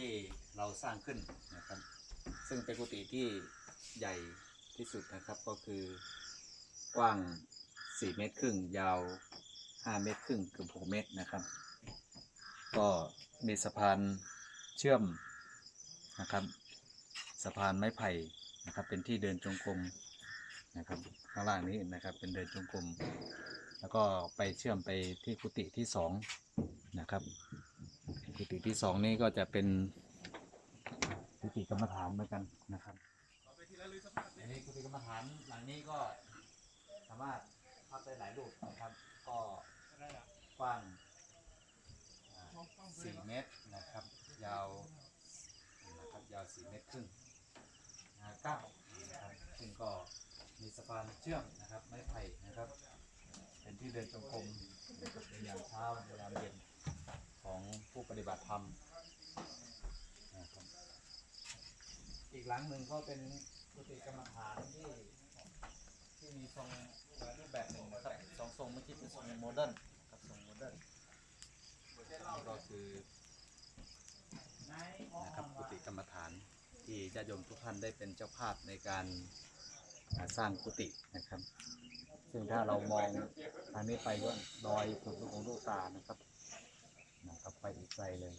ที่เราสร้างขึ้นนะครับ ซึ่งเป็นกุฏิที่ใหญ่ที่สุดนะครับก็คือกว้าง 4 เมตรครึ่ง ยาว 5 เมตรครึ่งเกือบ6เมตรนะครับ ก็มีสะพานเชื่อมนะครับ สะพานไม้ไผ่นะครับ เป็นที่เดินจงกรมนะครับ ข้างล่างนี้นะครับเป็นเดินจงกรมแล้วก็ไปเชื่อมไปที่กุฏิที่สองนะครับ กุฏิที่สองนี่ก็จะเป็นกุฏิกรรมฐานเหมือนกันนะครับอันนี้กุฏิกรรมฐานหลังนี้ก็สามารถพับได้หลายรูปนะครับ ก็กว้างสี่เมตรนะครับ ยาวนะครับยาวสี่เมตรครึ่งนะเก้านะครับซึ่งก็มีสะพานเชื่อมนะครับไม้ไผ่นะครับ เป็นที่เดินจงกรมในยามเช้าในยามเย็น บัติธรรมนะครับอีกหลังหนึ่งก็เป็นกุฏิกรรมฐานที่ที่มีทรงรูปแบบหนึ่งนะครับสองทรงเมื่อกี้เป็นทรงโมเดิร์นกับทรงโมเดิร์นนี่ก็คือนะครับกุฏิกรรมฐานที่ญาติโยมทุกท่านได้เป็นเจ้าภาพในการอ่าสร้างกุฏินะครับ ซึ่งถ้าเรามองทางนี้ไปก็ลอยสุดลูกของลูกตานะครับนะครับ ไปอีกไกลเลย